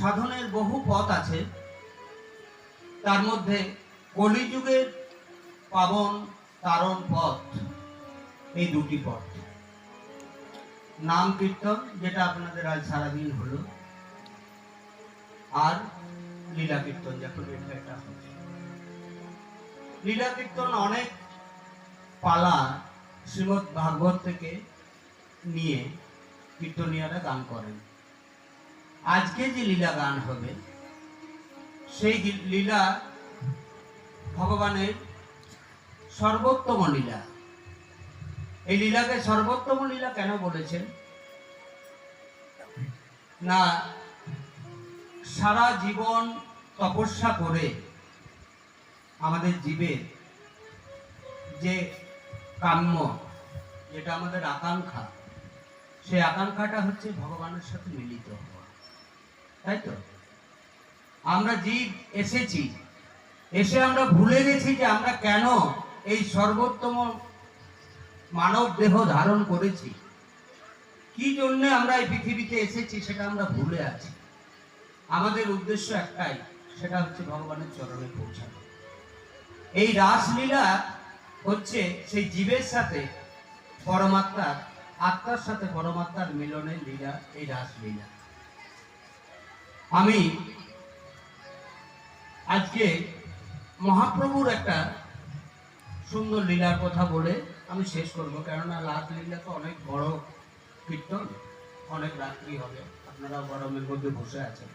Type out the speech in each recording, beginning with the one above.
সাধনের বহু পথ আছে। তার মধ্যে কলিযুগের পাবন তারণ পথ, এই দুটি পথ। নাম কীর্তন, যেটা আপনাদের আজ সারাদিন হলো। আর লীলা কীর্তন যখন এটা একটা হচ্ছে। লীলা কীর্তন অনেক পালা শ্রীমৎ ভাগবত থেকে নিয়ে কীর্তনীয়রা গান করেন। আজকে যে লীলা গান হবে, সেই লীলা ভগবানের সর্বোত্তম লীলা। এই লীলাকে সর্বোত্তম লীলা কেন বলেছেন? না, সারা জীবন তপস্যা করে আমাদের জীবের যে কাম্য, যেটা আমাদের আকাঙ্ক্ষা, সেই আকাঙ্ক্ষাটা হচ্ছে ভগবানের সাথে মিলিত তাই তো? আমরা জীব এসেছি। এসে আমরা ভুলে গেছি যে আমরা কেন এই সর্বোত্তম মানব দেহ ধারণ করেছি। কি জন্য আমরা এই পৃথিবীতে এসেছি সেটা আমরা ভুলে আছি। আমাদের উদ্দেশ্য একটাই, সেটা হচ্ছে ভগবানের চরণে পৌঁছানো। এই রাসলীলা হচ্ছে সেই জীবের সাথে পরমাত্মার, আত্মার সাথে পরমাত্মার মিলনের লীলা, এই রাসলীলা। আমি আজকে মহাপ্রভুর একটা সুন্দর লীলার কথা বলে আমি শেষ করব। কেননা রাত লীলা তো অনেক বড় কীর্তন, অনেক রাত্রি হবে, আপনারা গরমের মধ্যে বসে আছেন।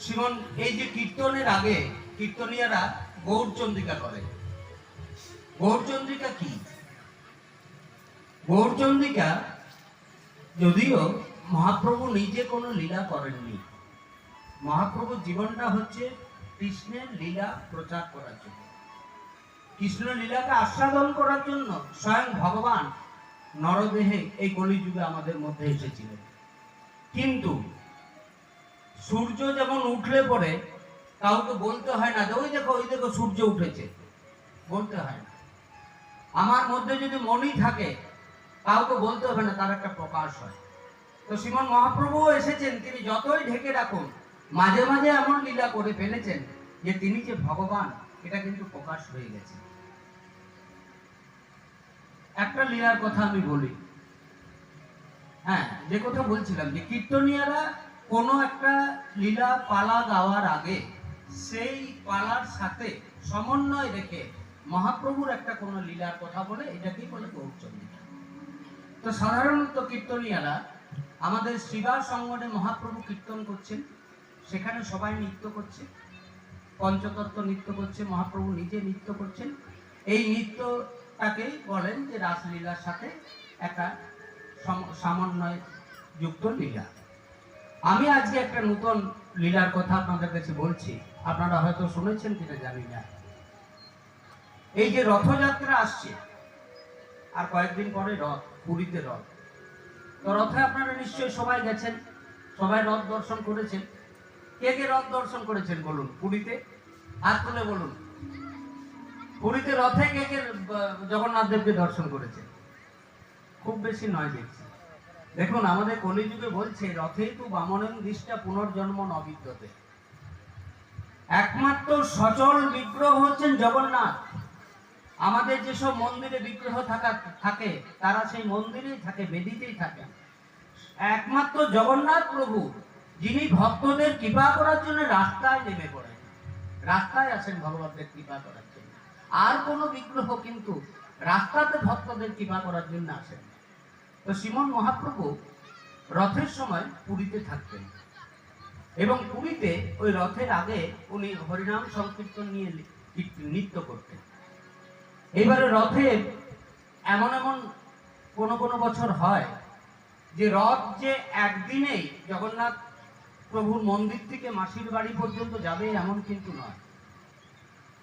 শ্রীমন এই যে কীর্তনের আগে কীর্তনিয়ারা গৌরচন্দ্রিকা করে। গৌরচন্দ্রিকা কি? গৌরচন্দ্রিকা যদিও মহাপ্রভু নিজে কোনো লীলা করেননি। মহাপ্রভুর জীবনটা হচ্ছে কৃষ্ণের লীলা প্রচার করার জন্য। কৃষ্ণ লীলাকে আস্বাদন করার জন্য স্বয়ং ভগবান নরদেহে এই কলিযুগে আমাদের মধ্যে এসেছিলেন। কিন্তু সূর্য যেমন উঠলে পরে কাউকে বলতে হয় না যে, ওই দেখো ওই দেখো, সূর্য উঠেছে। বলতে হয় না। আমার মধ্যে যদি মনই থাকে, কাউকে বলতে হবে না, তার একটা প্রকাশ হয়। তো শ্রীমন মহাপ্রভুও এসেছেন, তিনি যতই ঢেকে রাখুন, মাঝে মাঝে এমন লীলা করে ফেলেছেন যে তিনি যে ভগবান, এটা কিন্তু প্রকাশ হয়ে গেছে। একটা লীলার কথা আমি বলি। হ্যাঁ যে কথা বলছিলাম যে কীর্তনীয়রা কোনো একটা লীলা পালা গাওয়ার আগে সেই পালার সাথে সমন্বয় রেখে মহাপ্রভুর একটা কোনো লীলার কথা বলে এটাকেই বলে গৌরচন্দ্রিকা? তো সাধারণত কীর্তনীয়রা আমাদের শিবা সঙ্গনে মহাপ্রভু কীর্তন করছেন, সেখানে সবাই নৃত্য করছে, পঞ্চতত্ত্ব নৃত্য করছে, মহাপ্রভু নিজে নৃত্য করছেন। এই নৃত্যটাকেই বলেন যে রাসলীলার সাথে একটা সম- সমন্বয় যুক্ত লীলা। আমি আজকে একটা নতুন লীলার কথা আপনাদের কাছে বলছি। আপনারা হয়তো শুনেছেন কিনা জানি না। এই যে রথযাত্রা আসছে, আর কয়েকদিন পরে রথ, পুরীতে রথ। তো রথে আপনারা নিশ্চয়ই সবাই গেছেন, সবাই রথ দর্শন করেছেন। কে কে রথ দর্শন করেছেন বলুন, পুরীতে? হাত তুলে বলুন। পুরীতে রথে কে কে জগন্নাথ দেবকে দর্শন করেছেন? খুব বেশি নয় দেখছি। দেখুন, আমাদের কলিযুগে বলছে রথেই তো বামনেন দৃষ্টা পুনর্জন্ম নবিদ্যতে। একমাত্র সচল বিগ্রহ হচ্ছেন জগন্নাথ। আমাদের যেসব মন্দিরে বিগ্রহ থাকা, থাকে, তারা সেই মন্দিরেই থাকে, বেদিতেই থাকে। একমাত্র জগন্নাথ প্রভু, যিনি ভক্তদের কৃপা করার জন্য রাস্তায় নেমে পড়েন। রাস্তায় আসেন ভগবানদের কৃপা করার জন্য। আর কোনো বিগ্রহ কিন্তু রাস্তাতে ভক্তদের কৃপা করার জন্য আসেন তো শ্রীমন মহাপ্রভু রথের সময় পুরীতে থাকতেন। এবং পুরীতে ওই রথের আগে উনি হরিনাম সংকীর্তন নিয়ে নৃত্য করতেন। এবারে রথে এমন এমন কোনো কোনো বছর হয় যে রথ যে একদিনেই জগন্নাথ প্রভুর মন্দির থেকে মাসির বাড়ি পর্যন্ত যাবে এমন কিন্তু নয়।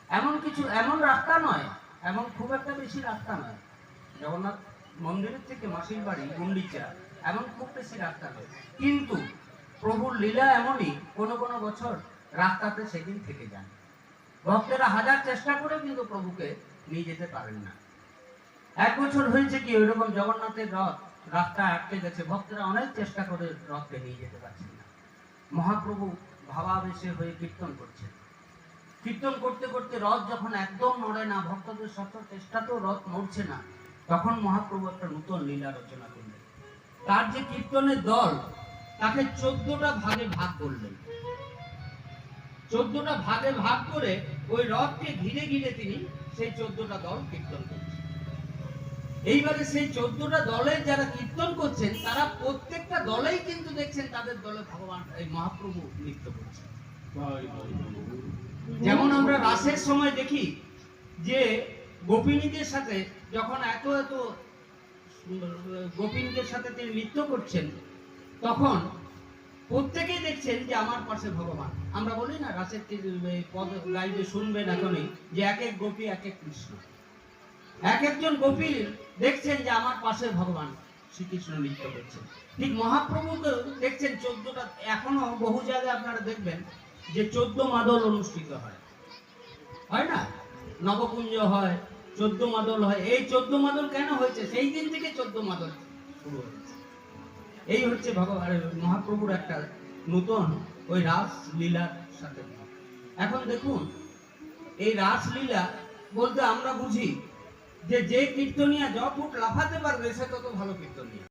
এমন কিছু, এমন রাস্তা নয়, এমন খুব একটা বেশি রাস্তা নয়। জগন্নাথ মন্দিরের থেকে মাসির বাড়ি, গুন্ডিচা, এমন খুব বেশি রাস্তা নয়। কিন্তু প্রভুর লীলা এমনই, কোনো কোনো বছর রাস্তাতে সেদিন থেকে যান। ভক্তেরা হাজার চেষ্টা করে কিন্তু প্রভুকে নিয়ে যেতে পারেন না। এক বছর হয়েছে কি ওইরকম জগন্নাথের রথ রাস্তা আটকে গেছে, ভক্তরা অনেক চেষ্টা করে রথকে নিয়ে যেতে পারছেন না। মহাপ্রভু ভাবাবেশে হয়ে কীর্তন করছেন। কীর্তন করতে করতে রথ যখন একদম নড়ে না, ভক্তদের শত চেষ্টাতেও রথ নড়ছে না, তখন মহাপ্রভু একটা নূতন লীলা রচনা করলেন। তার যে কীর্তনের দল, তাকে চোদ্দটা ভাগে ভাগ করলেন। চোদ্দটা ভাগে ভাগ করে ওই রথকে ঘিরে ঘিরে তিনি সেই চোদ্দটা দল কীর্তন করছেন। এইবারে সেই চোদ্দটা দলের যারা কীর্তন করছেন, তারা প্রত্যেকটা দলেই কিন্তু দেখছেন তাদের দলে ভগবান, এই মহাপ্রভু নৃত্য করছেন। যেমন আমরা রাসের সময় দেখি যে গোপিনীদের সাথে যখন এত এত, গোপিনীদের সাথে তিনি নৃত্য করছেন, তখন প্রত্যেকেই দেখছেন যে আমার পাশে ভগবান। আমরা বলি না, রাসের পদ গাইবে শুনবেন এখনই, যে এক এক গোপী, এক এক কৃষ্ণ। এক একজন গোপী দেখছেন যে আমার পাশে ভগবান শ্রীকৃষ্ণ নৃত্য করছেন। ঠিক মহাপ্রভুকে দেখছেন চোদ্দটা এখনও বহু জায়গায় আপনারা দেখবেন যে চোদ্দ মাদল অনুষ্ঠিত হয়। হয় না? নবকুঞ্জ হয়, চোদ্দ মাদল হয়। এই চোদ্দ মাদল কেন হয়েছে? সেই দিন থেকে চোদ্দ মাদল শুরু হয়েছে। এই হচ্ছে ভগবান মহাপ্রভুর একটা নতুন ওই রাস লীলার সাথে। এখন দেখুন, এই রাসলীলা বলতে আমরা বুঝি যে যে কীর্তনিয়া যত লাফাতে পারবে, সে তত ভালো কীর্তনিয়া।